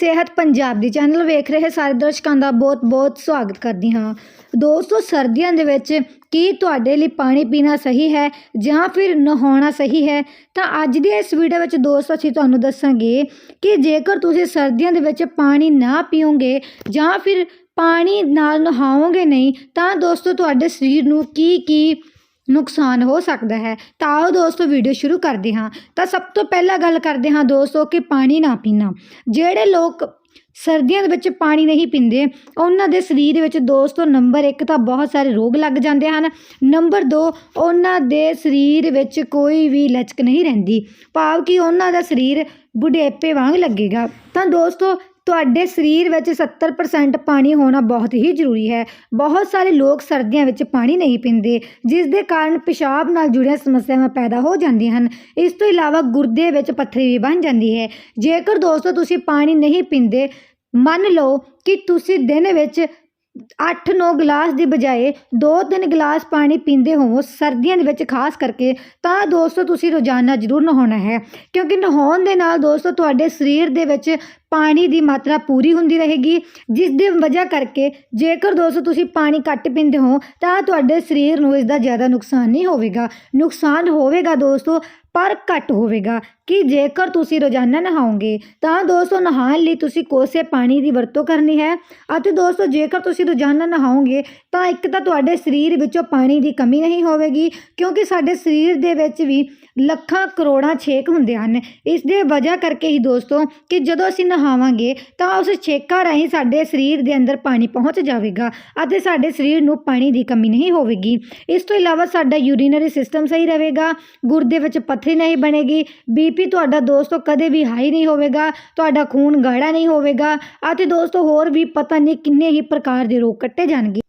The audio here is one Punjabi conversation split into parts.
ਸਿਹਤ ਪੰਜਾਬ ਦੀ ਚੈਨਲ ਵੇਖ ਰਹੇ ਸਾਰੇ ਦਰਸ਼ਕਾਂ ਦਾ ਬਹੁਤ-ਬਹੁਤ ਸਵਾਗਤ ਕਰਦੀ ਹਾਂ। ਦੋਸਤੋ, ਸਰਦੀਆਂ ਦੇ ਵਿੱਚ ਕੀ ਤੁਹਾਡੇ ਲਈ ਪਾਣੀ ਪੀਣਾ ਸਹੀ ਹੈ ਜਾਂ ਫਿਰ ਨਹਾਉਣਾ ਸਹੀ ਹੈ? ਤਾਂ ਅੱਜ ਦੀ ਇਸ ਵੀਡੀਓ ਵਿੱਚ ਦੋਸਤੋ, ਅਸੀਂ ਤੁਹਾਨੂੰ ਦੱਸਾਂਗੇ ਕਿ ਜੇਕਰ ਤੁਸੀਂ ਸਰਦੀਆਂ ਦੇ ਵਿੱਚ ਪਾਣੀ ਨਾ ਪੀਓਗੇ ਜਾਂ ਫਿਰ ਪਾਣੀ ਨਾਲ ਨਹਾਓਗੇ ਨਹੀਂ, ਤਾਂ ਦੋਸਤੋ, ਤੁਹਾਡੇ ਸਰੀਰ ਨੂੰ ਕੀ ਕੀ ਨੁਕਸਾਨ ਹੋ ਸਕਦਾ ਹੈ। ਤਾਂ ਆਓ ਦੋਸਤੋ ਵੀਡੀਓ ਸ਼ੁਰੂ ਕਰਦੇ ਹਾਂ। ਤਾਂ ਸਭ ਤੋਂ ਪਹਿਲਾਂ ਗੱਲ ਕਰਦੇ ਹਾਂ ਦੋਸਤੋ ਕਿ ਪਾਣੀ ਨਾ ਪੀਣਾ। ਜਿਹੜੇ ਲੋਕ ਸਰਦੀਆਂ ਦੇ ਵਿੱਚ ਪਾਣੀ ਨਹੀਂ ਪੀਂਦੇ, ਉਹਨਾਂ ਦੇ ਸਰੀਰ ਵਿੱਚ ਦੋਸਤੋ ਨੰਬਰ 1 ਤਾਂ ਬਹੁਤ ਸਾਰੇ ਰੋਗ ਲੱਗ ਜਾਂਦੇ ਹਨ। ਨੰਬਰ 2 ਉਹਨਾਂ ਦੇ ਸਰੀਰ ਵਿੱਚ ਕੋਈ ਵੀ ਲਚਕ ਨਹੀਂ ਰਹਿੰਦੀ। ਭਾਵ ਕਿ ਉਹਨਾਂ ਦਾ ਸਰੀਰ ਬੁਢੇਪੇ ਵਾਂਗ ਲੱਗੇਗਾ। ਤਾਂ ਦੋਸਤੋ ਤੁਹਾਡੇ ਸਰੀਰ ਵਿੱਚ 70% ਪਾਣੀ ਹੋਣਾ ਬਹੁਤ ਹੀ ਜ਼ਰੂਰੀ ਹੈ। ਬਹੁਤ ਸਾਰੇ ਲੋਕ ਸਰਦੀਆਂ ਵਿੱਚ ਪਾਣੀ ਨਹੀਂ ਪੀਂਦੇ, ਜਿਸ ਦੇ ਕਾਰਨ ਪਿਸ਼ਾਬ ਨਾਲ ਜੁੜੀਆਂ ਸਮੱਸਿਆਵਾਂ ਪੈਦਾ ਹੋ ਜਾਂਦੀਆਂ ਹਨ। ਇਸ ਤੋਂ ਇਲਾਵਾ ਗੁਰਦੇ ਵਿੱਚ ਪੱਥਰੀ ਵੀ ਬਣ ਜਾਂਦੀ ਹੈ। ਜੇਕਰ ਦੋਸਤੋ ਤੁਸੀਂ ਪਾਣੀ ਨਹੀਂ ਪੀਂਦੇ, ਮੰਨ ਲਓ ਕਿ ਤੁਸੀਂ ਦਿਨ ਵਿੱਚ 8-9 ਗਲਾਸ ਦੀ ਬਜਾਏ 2-3 ਗਲਾਸ ਪਾਣੀ ਪੀਂਦੇ ਹੋਵੋ ਸਰਦੀਆਂ ਦੇ ਵਿੱਚ ਖਾਸ ਕਰਕੇ, ਤਾਂ ਦੋਸਤੋ ਤੁਸੀਂ ਰੋਜ਼ਾਨਾ ਜ਼ਰੂਰ ਨਹਾਉਣਾ ਹੈ। ਕਿਉਂਕਿ ਨਹਾਉਣ ਦੇ ਨਾਲ ਦੋਸਤੋ ਤੁਹਾਡੇ ਸਰੀਰ ਦੇ ਵਿੱਚ ਪਾਣੀ ਦੀ ਮਾਤਰਾ ਪੂਰੀ ਹੁੰਦੀ ਰਹੇਗੀ, ਜਿਸ ਦੇ ਵਜ੍ਹਾ ਕਰਕੇ ਜੇਕਰ ਦੋਸਤੋ ਤੁਸੀਂ ਪਾਣੀ ਘੱਟ ਪੀਂਦੇ ਹੋ, ਤਾਂ ਤੁਹਾਡੇ ਸਰੀਰ ਨੂੰ ਇਸ ਦਾ ਜ਼ਿਆਦਾ ਨੁਕਸਾਨ ਨਹੀਂ ਹੋਵੇਗਾ। ਨੁਕਸਾਨ ਹੋਵੇਗਾ ਦੋਸਤੋ, ਪਰ ਘੱਟ ਹੋਵੇਗਾ। ਕਿ ਜੇਕਰ ਤੁਸੀਂ ਰੋਜ਼ਾਨਾ ਨਹਾਓਗੇ, ਤਾਂ ਦੋਸਤੋ ਨਹਾਉਣ ਲਈ ਤੁਸੀਂ ਕੋਸੇ ਪਾਣੀ ਦੀ ਵਰਤੋਂ ਕਰਨੀ ਹੈ ਅਤੇ ਦੋਸਤੋ ਜੇਕਰ ਤੁਸੀਂ ਰੋਜ਼ਾਨਾ ਨਹਾਓਗੇ, ਤਾਂ ਇੱਕ ਤਾਂ ਤੁਹਾਡੇ ਸਰੀਰ ਵਿੱਚੋਂ ਪਾਣੀ ਦੀ ਕਮੀ ਨਹੀਂ ਹੋਵੇਗੀ, ਕਿਉਂਕਿ ਸਾਡੇ ਸਰੀਰ ਦੇ ਵਿੱਚ ਵੀ ਲੱਖਾਂ ਕਰੋੜਾਂ ਛੇਕ ਹੁੰਦੇ ਹਨ। ਇਸ ਦੇ ਵਜ੍ਹਾ ਕਰਕੇ ਹੀ ਦੋਸਤੋ ਕਿ ਜਦੋਂ ਅਸੀਂ ਨਹਾ ਨਹਾਵਾਂਗੇ, ਤਾਂ ਉਸ ਛੇਕਾ ਰਾਹੀਂ ਸਾਡੇ ਸਰੀਰ ਦੇ ਅੰਦਰ ਪਾਣੀ ਪਹੁੰਚ ਜਾਵੇਗਾ ਅਤੇ ਸਾਡੇ ਸਰੀਰ ਨੂੰ ਪਾਣੀ ਦੀ ਕਮੀ ਨਹੀਂ ਹੋਵੇਗੀ। ਇਸ ਤੋਂ ਇਲਾਵਾ ਸਾਡਾ ਯੂਰੀਨਰੀ ਸਿਸਟਮ ਸਹੀ ਰਹੇਗਾ ਗੁਰਦੇ ਵਿੱਚ ਪੱਥਰੀ ਨਹੀਂ ਬਣੇਗੀ ਬੀਪੀ ਤੁਹਾਡਾ ਦੋਸਤੋ ਕਦੇ ਵੀ ਹਾਈ ਨਹੀਂ ਹੋਵੇਗਾ, ਤੁਹਾਡਾ ਖੂਨ ਗਾੜਾ ਨਹੀਂ ਹੋਵੇਗਾ ਅਤੇ ਦੋਸਤੋ ਹੋਰ ਵੀ ਪਤਾ ਨਹੀਂ ਕਿੰਨੇ ਹੀ ਪ੍ਰਕਾਰ ਦੇ ਰੋਗ ਕੱਟੇ ਜਾਣਗੇ।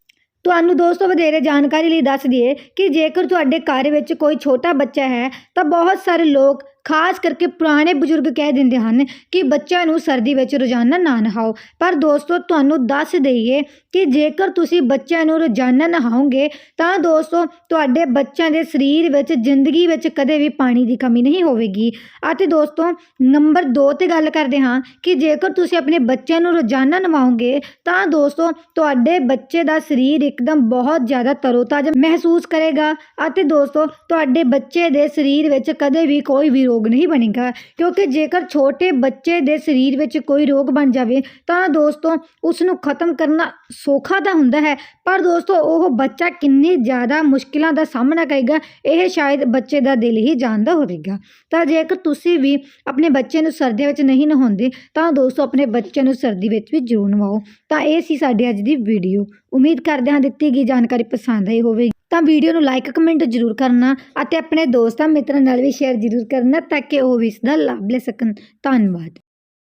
ਤੁਹਾਨੂੰ ਦੋਸਤੋ ਵਧੇਰੇ ਜਾਣਕਾਰੀ ਲਈ ਦੱਸ ਦਈਏ ਕਿ ਜੇਕਰ ਤੁਹਾਡੇ ਘਰ ਵਿੱਚ ਕੋਈ ਛੋਟਾ ਬੱਚਾ ਹੈ, ਤਾਂ ਬਹੁਤ ਸਾਰੇ ਲੋਕ ਖਾਸ ਕਰਕੇ ਪੁਰਾਣੇ ਬਜ਼ੁਰਗ ਕਹਿ ਦਿੰਦੇ ਹਨ ਕਿ ਬੱਚਿਆਂ ਨੂੰ ਸਰਦੀ ਵਿੱਚ ਰੋਜ਼ਾਨਾ ਨਾ ਨਹਾਓ। ਪਰ ਦੋਸਤੋ, ਤੁਹਾਨੂੰ ਦੱਸ ਦਈਏ ਕਿ ਜੇਕਰ ਤੁਸੀਂ ਬੱਚਿਆਂ ਨੂੰ ਰੋਜ਼ਾਨਾ ਨਹਾਓਗੇ, ਤਾਂ ਦੋਸਤੋ, ਤੁਹਾਡੇ ਬੱਚਿਆਂ ਦੇ ਸਰੀਰ ਵਿੱਚ, ਜ਼ਿੰਦਗੀ ਵਿੱਚ ਕਦੇ ਵੀ ਪਾਣੀ ਦੀ ਕਮੀ ਨਹੀਂ ਹੋਵੇਗੀ। ਅਤੇ ਦੋਸਤੋ, ਨੰਬਰ 2 ਤੇ ਗੱਲ ਕਰਦੇ ਹਾਂ ਕਿ ਜੇਕਰ ਤੁਸੀਂ ਆਪਣੇ ਬੱਚਿਆਂ ਨੂੰ ਰੋਜ਼ਾਨਾ ਨਵਾਓਗੇ, ਤਾਂ ਦੋਸਤੋ, ਤੁਹਾਡੇ ਬੱਚੇ ਦਾ ਸਰੀਰ ਇੱਕਦਮ ਬਹੁਤ ਜ਼ਿਆਦਾ ਤਰੋਤਾਜ਼ਾ ਮਹਿਸੂਸ ਕਰੇਗਾ। ਅਤੇ ਦੋਸਤੋ, ਤੁਹਾਡੇ ਬੱਚੇ ਦੇ ਸਰੀਰ ਵਿੱਚ ਕਦੇ ਵੀ ਕੋਈ ਵੀ ਰੋਗ ਨਹੀਂ ਬਣੇਗਾ। ਕਿਉਂਕਿ ਜੇਕਰ ਛੋਟੇ ਬੱਚੇ ਦੇ ਸਰੀਰ ਵਿੱਚ ਕੋਈ ਰੋਗ ਬਣ ਜਾਵੇ, ਤਾਂ ਦੋਸਤੋ ਉਸ ਨੂੰ ਖਤਮ ਕਰਨਾ ਸੌਖਾ ਤਾਂ ਹੁੰਦਾ ਹੈ। ਪਰ ਦੋਸਤੋ ਉਹ ਬੱਚਾ ਕਿੰਨੀ ਜ਼ਿਆਦਾ ਮੁਸ਼ਕਿਲਾਂ ਦਾ ਸਾਹਮਣਾ ਕਰੇਗਾ, ਇਹ ਸ਼ਾਇਦ ਬੱਚੇ ਦਾ ਦਿਲ ਹੀ ਜਾਣਦਾ ਹੋਵੇਗਾ। ਤਾਂ ਜੇਕਰ ਤੁਸੀਂ ਵੀ ਆਪਣੇ ਬੱਚੇ ਨੂੰ ਸਰਦੀਆਂ ਵਿੱਚ ਨਹੀਂ ਨਹਾਉਂਦੇ, ਤਾਂ ਦੋਸਤੋ ਆਪਣੇ ਬੱਚੇ ਨੂੰ ਸਰਦੀ ਵਿੱਚ ਵੀ ਜ਼ਰੂਰ ਨਵਾਓ। ਤਾਂ ਇਹ ਸੀ ਸਾਡੀ ਅੱਜ ਦੀ ਵੀਡੀਓ। ਉਮੀਦ ਕਰਦੇ ਹਾਂ ਦਿੱਤੀ ਗਈ ਜਾਣਕਾਰੀ ਪਸੰਦ ਆਈ ਹੋਵੇਗੀ। ਤਾਂ ਵੀਡੀਓ ਨੂੰ ਲਾਈਕ ਕਮੈਂਟ ਜ਼ਰੂਰ ਕਰਨਾ ਅਤੇ ਆਪਣੇ ਦੋਸਤਾਂ ਮਿੱਤਰਾਂ ਨਾਲ ਵੀ ਸ਼ੇਅਰ ਜ਼ਰੂਰ ਕਰਨਾ ਤਾਂ ਕਿ ਉਹ ਵੀ ਇਸ ਦਾ ਲਾਭ ਲੈ ਸਕਣ। ਧੰਨਵਾਦ।